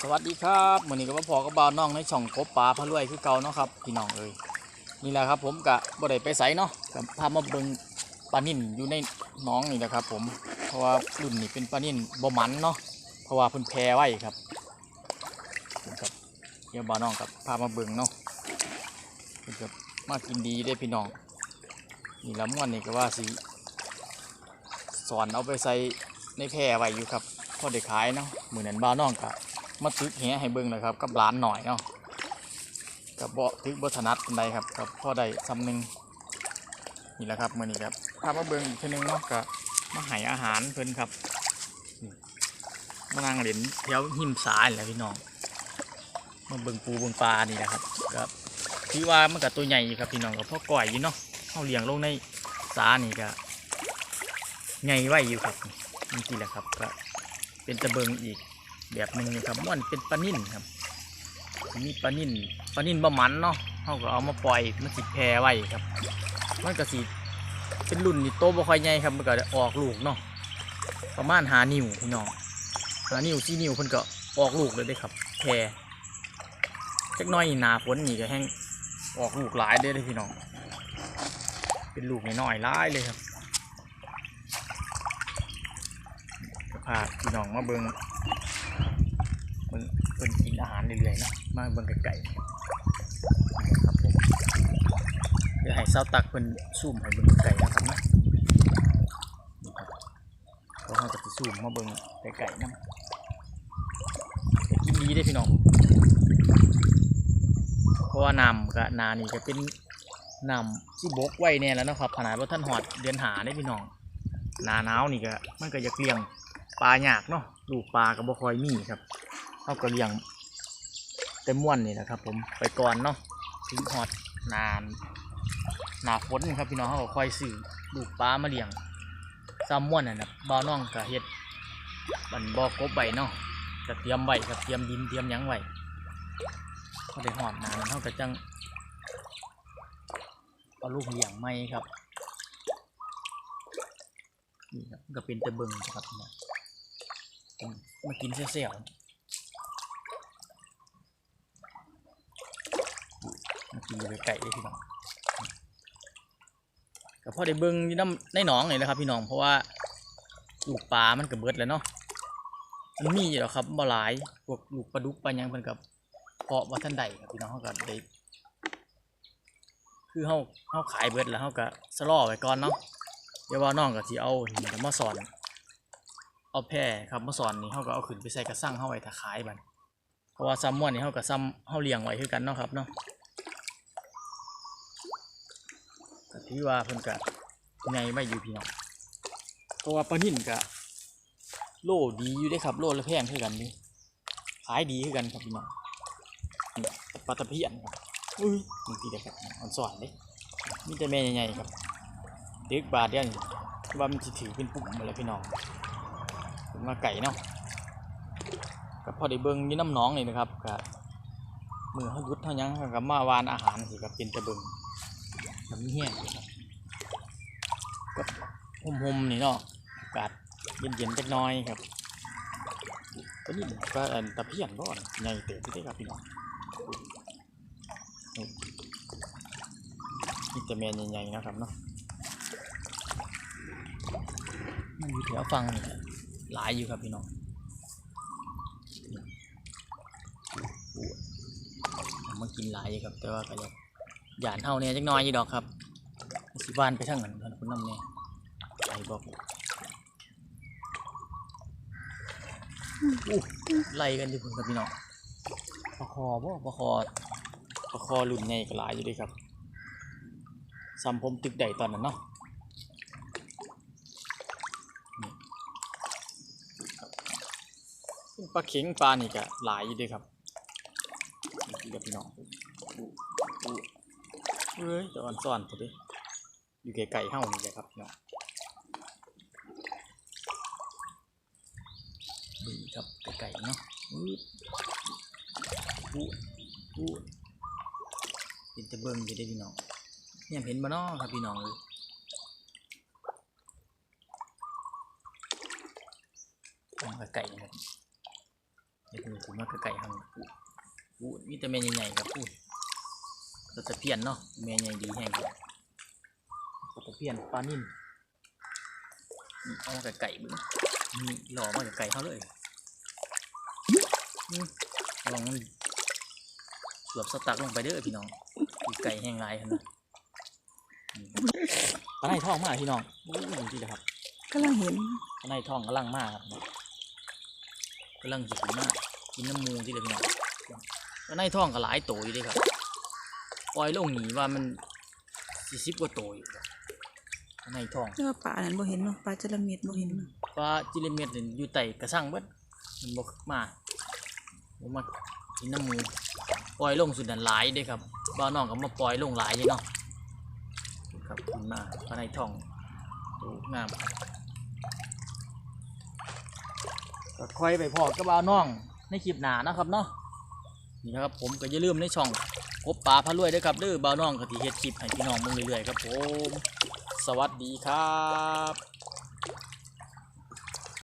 สวัสดีครับมื้อนี้ก็มาพอกับบ่าวน้องในช่องกบปลาพะรวยคือเก่าเนาะครับพี่น้องเอ้ยนี่แหละครับผมกะบ่ได้ไปไสเนาะก็พามาเบิ่งปลานิ่นอยู่ในหนองนี่แหละครับ ผมเพราะว่ารุ่นนี้เป็นปลานิ่นบ่หมันเนาะเพราะว่าเพิ่นแพรไว้ครับผมกับเดี๋ยวบ่าวน้องกับพามาเบิ่งเนาะเพิ่นก็มากินดีได้พี่น้องนี่ละม่วนนี่ก็ว่าสิสอนเอาไปใส่ในแพร่ไว้อยู่ครับพอได้ขายเนาะมื้อนั้นบ่าน้องก็ มาตึกแหให้เบิ่งเลยครับกับร้านหน่อยเนาะกับเบาตึกบัถนัดนใดครับกับพ่อได้ซ้ำหนึ่งนี่แหละครับมื่อนี้ครับพามาเบิ่งอีกทีนึงเนาะกับมาให้อาหารเพิ่นครับมานั่งเล่นแถวหิมสานี่แหละพี่น้องมาเบิ่งปูเบิ่งปลานี่แหละครับกับที่ว่ามันกับตัวใหญ่ครับพี่น้องกับพ่อก่อยอยู่เนาะเขาเลี้ยงลงในสานี่ก็ใหญ่ไว้อยู่ครับนี่แหละครับก็เป็นตะเบิงอีก แบบหนึ่งนี่ครับมันเป็นปลานิ่นครับมีปลานิ่นปลานิ่นบะหมันเนาะเขาก็เอามาปล่อยมันสิแพรไว้ครับ มันก็สิเป็นรุ่นนี่โตบ่ค่อยใหญ่ครับมันก็ออกลูกเนาะประมาณหานิ้วพี่น้องหานิ้วสี่นิ้วเพิ่นก็ออกลูกเลยได้ครับแพรจักน้อยหนาฝนนี่ก็แห้งออกลูกหลายเลยเด้อพี่น้องเป็นลูกน้อยๆหลายเลยครับพาพี่น้องมาเบิ่ง นกินอาหารเรื่อยๆนะมาเบิ่งไก่ครับผมเดี๋ยวให้เซาตักเพิ่นซูมให้เบิ่งไก่นะครับเนาะนี่ครับเขาเขาก็สิซูมมาเบิ่งไก่ๆนำกินดีได้พี่น้องเพราะว่านำก็นานี่ก็เป็นนำที่บกไว้แน่แล้วนะครับขนาดว่าท่านหอดเดือนหาได้พี่น้องนาหนาวนี่ก็มันก็อยากเลี้ยงปลาหยากเนาะลูกปลาก็บ่คอยมีครับเขาก็เลี้ยง เต็มม้วนนี่แหละครับ ผมไปก่อนเนาะถึงฮอดนานหนาฝนครับพี่น้องเขาก็คอยซื้อลูกปลามาเลี้ยงซ้ำม้วนน่ะนะบ่าน้องก็เฮ็ดบันบ่อกบไว้เนาะก็เตรียมไว้กับเตรียมดินเตรียมยังไว้เขาได้ฮอดนานนั้นเขาก็จังเอาลูกเลี้ยงไม่ครับนี่ครับก็เป็นตะเบิงครับมมากินเสี่ยวๆ มา กินอยู่ไก่ๆเลพี่น้องก็พอได้เบิ้งน้ำในหนองนี่แหละครับ พี่น้องเพราะว่าลูกปลามันก็เบิดแล้วเนาะมันมีอยู่แล้วครับบ่หลายพวกลูกปลาดุกปลายังเพิ่นกับเพาะว่าท่านใดครับพี่น้องเขาก็ได้คือเฮาเฮาขายเบิดแล้วเฮาก็สลอไว้ก่อนเนาะเดี๋ยวว่าน้องก็สิเอาหินมาสอนเอาแพร่ครับมาสอนนี่เฮาก็เอาขึ้นไปใส่กระสังเฮาไว้ถ้าขายบัดเพราะว่าซัมมอนนี่เฮากับซัมเฮาเลี้ยงไว้คือกันเนาะครับเนาะก็ ถือว่าเพิ่นก็ใหญ่ไม่อยู่พี่น้องเพราะว่าปลานิ่นก็โลดีอยู่ได้ครับโลละแพงคือกันนี่ขายดีคือกันครับพี่น้องนี่ปลาตะเพียนครับอุ้ยนี่ทีเดียวครับมันสอนเด้มีแต่แม่ใหญ่ๆครับเด็กบาทเดียวนี่ว่ามันสิถือเป็นปุ่มหมดเลยพี่น้องเป็นมาไก่เนาะก็พอได้เบิ่งอยู่น้ำหน้องนี่นะครับก็มือเขาหยุดเท่ายังเขาก็มาวานอาหารสิก็เป็นตะเบิ่ง น้ำเหี้ยอยู่ครับก็ห่มๆนี่เนาะอากาศเย็นๆจักน้อยครับก็นี่ก็อันตะเพียนบ่อนใหญ่เติบอยู่เด้ครับพี่น้องนี่จะแม่นใหญ่ๆนะครับเนาะมันอยู่แถวฟังหลายอยู่ครับพี่น้องมมากินหลายอยู่ครับแต่ว่าก็ยาก หยานเท่าเนี่ยจักน้อยยู่ดอกครับสิบ้านไปทางนั้นเพิ่นคุณน้ำเนี่ยไปบอกไล่กันอยู่พุ่นครับพี่น้องปลาคอบ่ปลาคอปลาคอรุ่นใหญ่ก็หลายอยู่ด้วยครับซ้ำผมตึกใดตอนนั้นเนาะปลาเข็งปลานี่ก็หลายอยู่ด้วยครับกับพี่น้อง อู้อู้เฮ้ยจะอ่อนซ่อนตัวดิอยู่ไกลๆเฮ้านี่เลยครับพี่น้องดูครับไกลๆเนาะอู้อู้อู้เป็นตะเบิงอยู่ได้พี่น้องเนี่ยเห็นบ่เนาะครับพี่น้องเลยมองไกลๆนะครับไอ้ตัวผมมาไก่หังอู้อู้มีแต่แม่ใหญ่ๆครับอู้ เราจะเพียนเนาะแม่ใหญ่ดีแห้งครับเราจะเพียนปลานิ่มนี่เอามาไก่ๆบึ้งนี่หล่อมาไก่เขาเลยอืมลองมันเกือบสตักลงไปเด้อพี่น้องอีไก่แห้งหลายขนาดนี่ครับปลาไหลทองมากพี่น้องอู้ดูที่นะครับกำลังเห็นข้างในท้องกำลังมากครับกำลังจิกมากกินน้ำมูที่เลยพี่น้องข้างในท้องก็หลายโตอยู่เด้วยครับ ปล่อยลงหนีว่ามันสี่สิบกว่าโตอยู่ครับข้างในท้องแต่ว่าปลานั้นบ่เห็นเนาะปลาจระเม็ดบ่เห็นเนาะปลาจิเลเม็ดนี่อยู่ไต่กระสังเบิดมันบกมาผมมากินน้ำมูปล่อยลงสุดนันหลายเด้วยครับบ้าวน้องก็มาปล่อยลงหลายเลยเนาะครับขึ้นมาข้างในท้องโตงามครับก็ค่อยไปพอกับบ่าวน้องในคลิปหน้านะครับเนาะ นี่นะครับผมก็อย่าลืมในช่องกบปลาพะรวยด้วยครับเด้อบ่าวน้องกติเฮ็ดคลิปให้พี่น้องมึงเรื่อยๆครับผม สวัสดีครับ